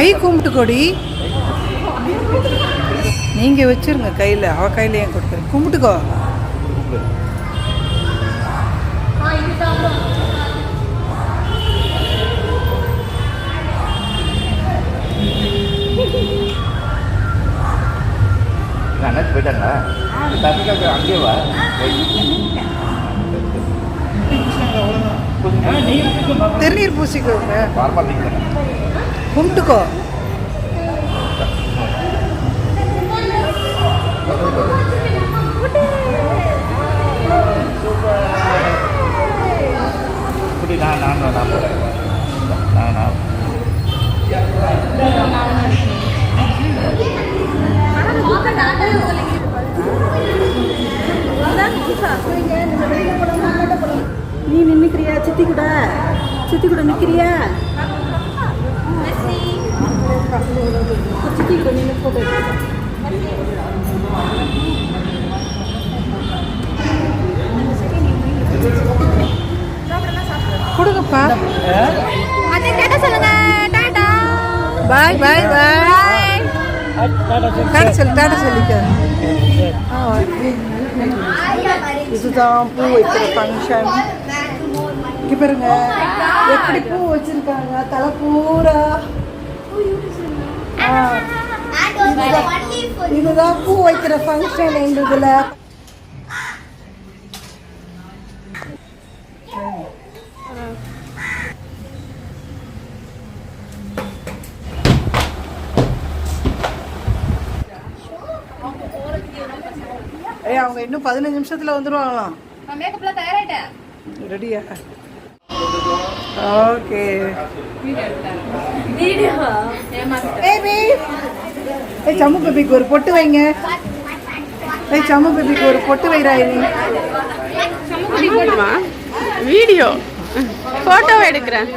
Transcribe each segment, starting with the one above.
கை கும்பிட்டு கொடி நீங்கள் வச்சிருங்க கையில். அவ கையில் ஏன் கொடுக்குறேன் கும்பிட்டுக்கோ. அண்ணாச்சி போயிட்டாங்களா? தமிழ்நாட்டு அங்கேயே வா. திருநீர் பூசிக்கோங்க. గుంటుకో டாடா பாய் பாய் பாய் டாடா சொல்லு டாடா சொல்லிக்க. இதுதான் பூ வைக்கிற ஃபங்க்ஷன் இங்க பாருங்க. எப்படி பூ வச்சிருக்காங்க? தலை பூரா. இதுதான் பூ வைக்கிற ஃபங்க்ஷன் எங்களுதுல அவங்க இன்னும் பதினஞ்சு நிமிஷத்துல வந்துருவாங்களாம். நான் மேக்கப்ல தயாராயிட்டேன். ரெடியா ஓகே ஏய் சம்மு பேபிக்கு ஒரு பொட்டு வைங்க. ஏய் சம்மு பேபிக்கு ஒரு பொட்டு போடுமா வீடியோ போட்டோ எடுக்கிறேன்.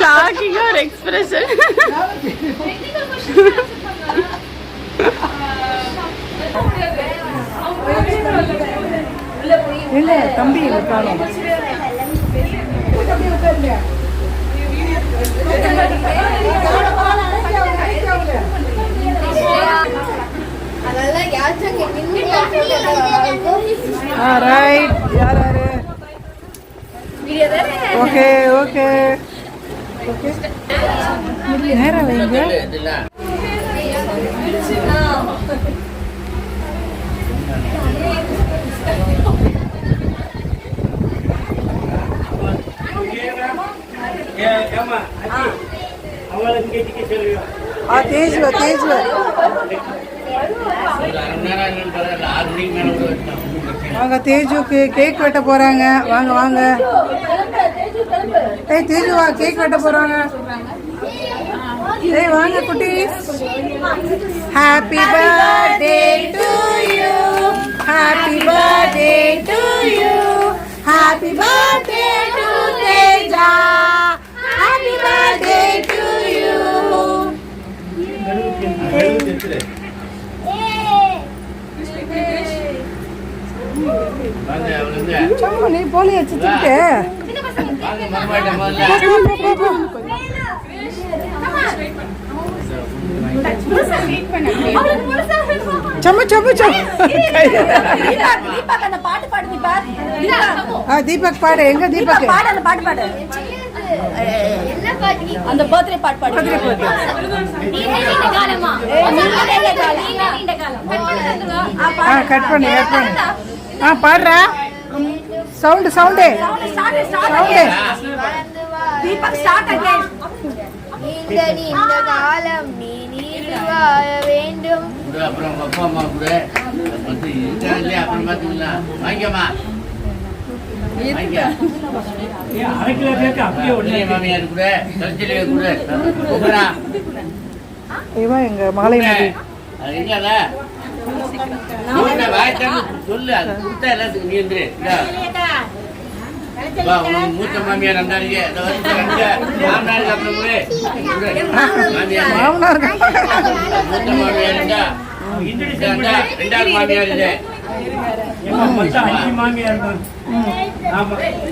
ஷாக்கிங்கா ஒரு எக்ஸ்பிரஷன் இல்ல தம்பி இங்க ஓகே ஓகே ஓகே நேரம் வைங்க ஆ தேஜுவ தேஜுவ வாங்க தேஜுக்கு கேக் வெட்ட போறாங்க. வாங்க வாங்க. ஏய் தேஜு வா கேக் வெட்ட போறாங்க. ஏய் வாங்க குட்டி. Happy birthday to you happy birthday to you happy birthday to Teja birthday to you சும்மா நீ சம்ம சம்ம தீபக் பாடு எங்க தீபக்? பாடு அந்த பாட்டு பாடு. அந்த பர்த்டே பாட்டு பாடு. பர்த்டே பாட்டு. கட் பண்ணி ஆ கட் பண்ணு கட் பண்ணு. ஆ பாடுறா. Sound sound sound Deepak start again இந்த நீண்ட காலம் நீ வாழ வேண்டும். அப்புறம் அப்பா அம்மா கூட அப்புறம் பார்த்துக்கலாம் வாங்கிக்கம்மா. இவன் எங்க திறந்து சொல்லு. அது கொடுத்தா எல்லாத்துக்கும் நீ மூத்த மாமியார் மாமியார்.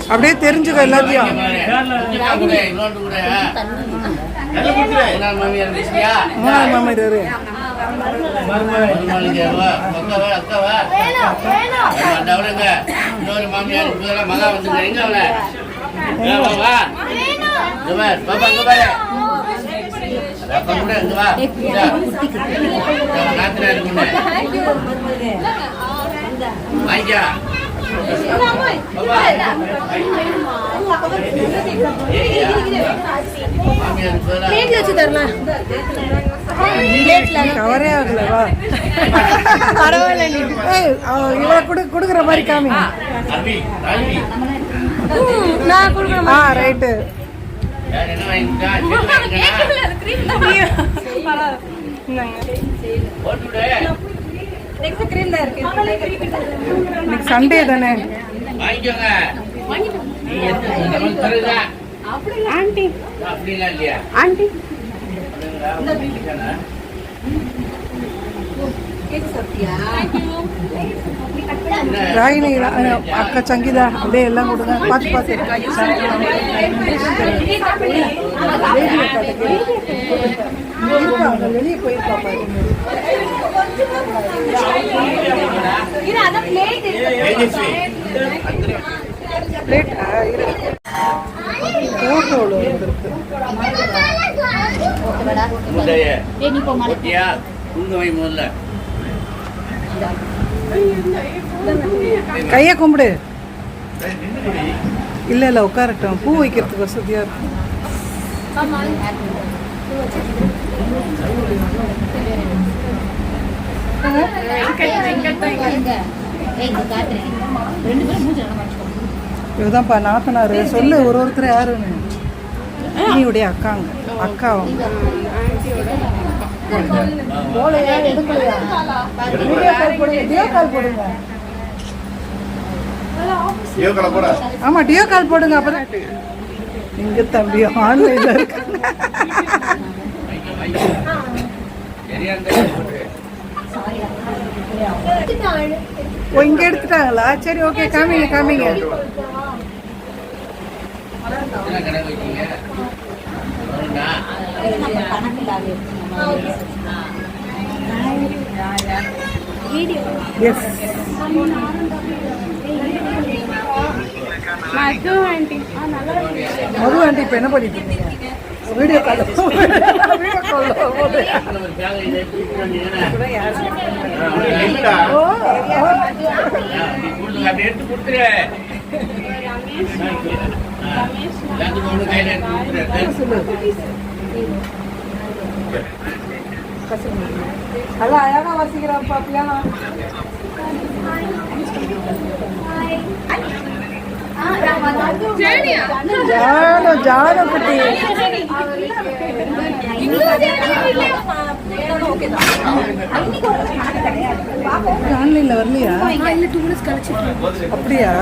அப்படியே தெரிஞ்சுக்க எல்லாத்தையும் மூணாவது மாமியார் இருந்துச்சியா? மாமா இது வாங்கிக்க. ஏய்யா. மாமியாருக்கு பதிலா கவரே ஆகல வா பரவாயில்ல நீ இவ குடு குடுக்குற மாதிரி காமி அபி, அபி. ஆ ரைட்டு? போட்டு. இன்னைக்கு சண்டே தானே ஆண்டி? என்ன? ராகினி அக்கா சங்கீதா அப்படியே எல்லாம் கொடுங்க பார்த்து பார்த்து வெளியே போயிருப்பா பாரு தேஜஸ்வி. முதல்ல கையை கும்பிடு. இல்ல இல்ல உட்காரட்டும். பூ வைக்கிறதுக்கு வசதியா இருக்கும். இவதான்ப்பா நாத்தனாரு. சொல்லு ஒரு ஒருத்தர் யாருன்னு. நீயுடைய அக்காங்க. அக்காவும். போலையா எடுக்கலையா? வீடியோ கால் போடுங்க வீடியோ கால் போடுங்க. ஆமா டியோ கால் போடுங்க அப்புறம் எங்க தம்பி ஆன்லைன்ல இருக்காங்க. ஓ இங்க எடுத்துட்டாங்களா? சரி ஓகே காமிங்க காமிங்க? Yes Madhu aunty Madhu aunty இப்ப என்ன பண்ணிட்டு இருக்கீங்க? வீடியோ கால் வீடியோ கால் போது அதுல ஒரு எடுத்து கொடுத்துரு. நல்லா அழகா வாசிக்கிறான் பாப்பியா ஜானோ ஜானோ குட்டி. ஆன்லைன்ல வரலையா? அப்படியா?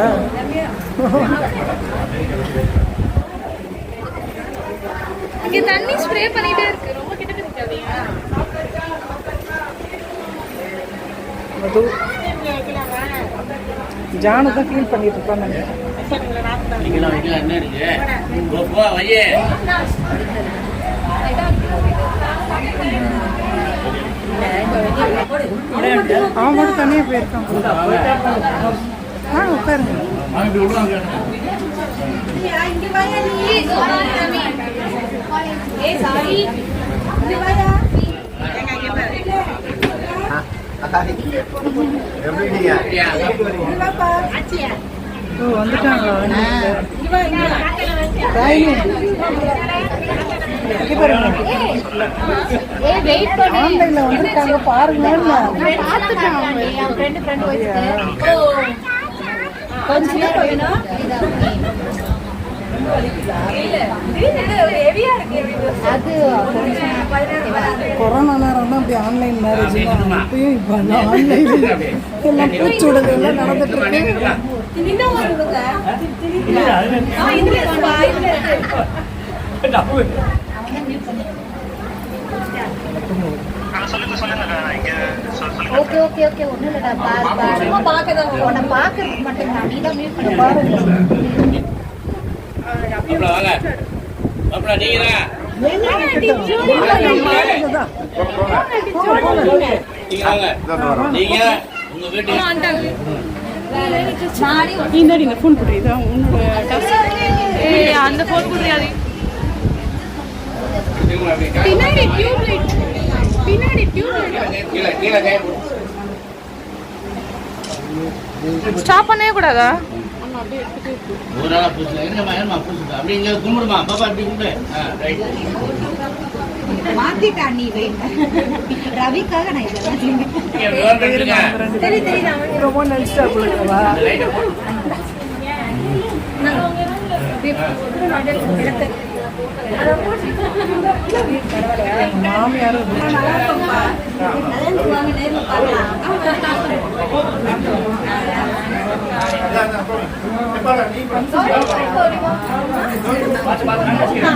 இங்க தண்ணி ஸ்ப்ரே பண்ணிட்டே இருக்கு. ரொம்ப கிட்ட இருக்காதீங்க மது. ஜானு தான் ஃபீல் பண்ணிட்டு நினைக்கிறேன். வைக்கலாம், வைக்கலாம், என்ன இருக்கு? போ, வையே. அவன் மட்டும் தனியாக போயிருக்கான் ஆ உட்காருங்க அப்படியா? ஓ வந்துட்டாங்களா? ராயினி இங்க பாருங்க ஏய் வெயிட் பண்ணு ஆன்லைன்ல வந்திருக்காங்க பாருங்க பாத்துட்டான் என் ஃப்ரெண்ட் ஃப்ரெண்ட் அப்படியா? கொஞ்சம் வேணும் அது கொரோனா நேரம் தான் அப்படி ஆன்லைன் மேரேஜ் இப்பயும் இப்போ ஆன்லைன் எல்லாம் பூச்சி விடுறது எல்லாம் நடந்துட்டு இருக்கு. ஓகே ஓகே ஓகே ஒண்ணும் இல்லடா சும்மா பார்க்கதான் உன்னை பார்க்கறதுக்கு மட்டும் தான் நீ தான் மியூட் பண்ணி பாரு. மாப்பிள வாங்க. மாப்பிள நீங்க தான் நீங்க வாங்க. நீங்க உங்க வீட்டுக்கு இந்த இந்த ஃபோன் போடுறீ இதான் உன்னோட அந்த ஃபோன் போடுறியாது பின்னாடி டியூப் லைட் பின்னாடி டியூப் லைட் கீழே கீழே கை போடு. ஸ்டாப் பண்ணவே கூடாதா ஒரு இங்க கும்பிடுமா? பாப்பா அப்படி கும்பிடு. ரைட் மாத்திட்டா நீ ரவிக்காக நான் இதெல்லாம் இங்க விவரம் இருக்குங்க ரொம்ப நினச்சிட்டா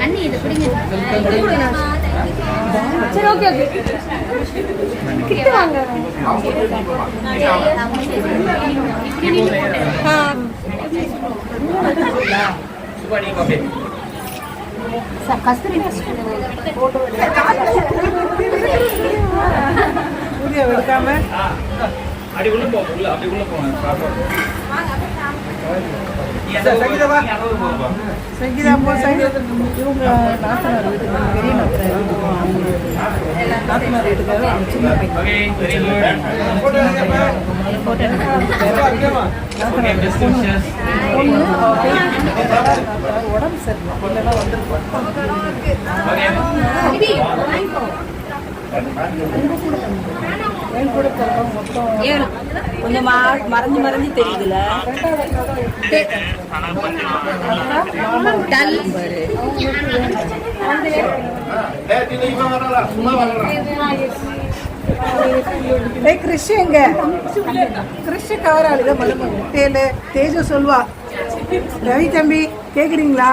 அண்ணி இது பிடிங்க சரி. ஓகே ஓகே கிட்ட வாங்க கஸ்தூரி எடுக்காம அப்படி உள்ள போ உள்ள அப்படி உள்ள போங்க சங்கீதா போ சங்கீதா இவங்க நாத்தனார் வீட்டுக்கு பெரிய நாத்தனார் வீட்டுக்கு நாத்தனார் வீட்டுக்காக சின்ன பையன் உடம்பு சரியில்லை இல்லைன்னா வந்துருப்போம் கொஞ்சம் மறைஞ்சு மறைஞ்சு தெரியுதுல. கிறிஷ் எங்க? கிறிஷ் கவராளி தான் மலும. தேலு தேஜு சொல்வா. ரவி தம்பி கேக்குறீங்களா?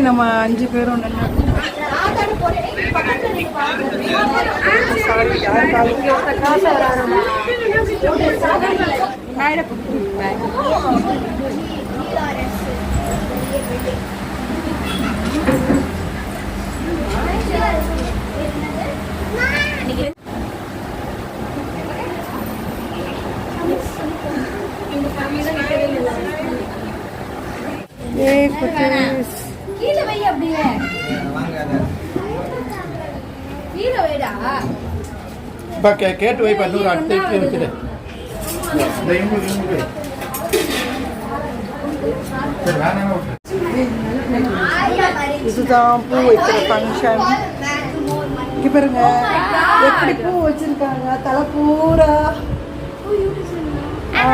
நம்ம அஞ்சு பேரும் நின்று சாரி யாருக்காவது ஏ குட்டீஸ் கீழே வை அப்படியே கீழே வைடா இப்போ கே கேட்டு வை பண்ணு ஒரு வச்சுடு இந்த இவங்க இவங்க சரி வேணாம் இதுதான் பூ வைக்கிற ஃபங்க்ஷன் இங்க பாருங்க. எப்படி பூ வச்சிருக்காங்க? தலை பூரா. ஆ,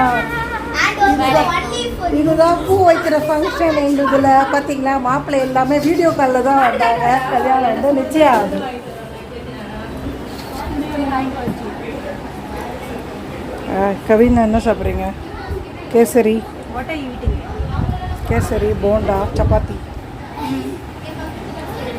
இதுதான். பூ வைக்கிற ஃபங்க்ஷன் எங்களுதுல பார்த்தீங்களா மாப்பிள்ளை எல்லாமே வீடியோ காலில் தான் வந்தாங்க. கல்யாணம் வந்து நிச்சயம் ஆகுது. கவின் என்ன சாப்பிட்றீங்க? கேசரி. கேசரி போண்டா சப்பாத்தி.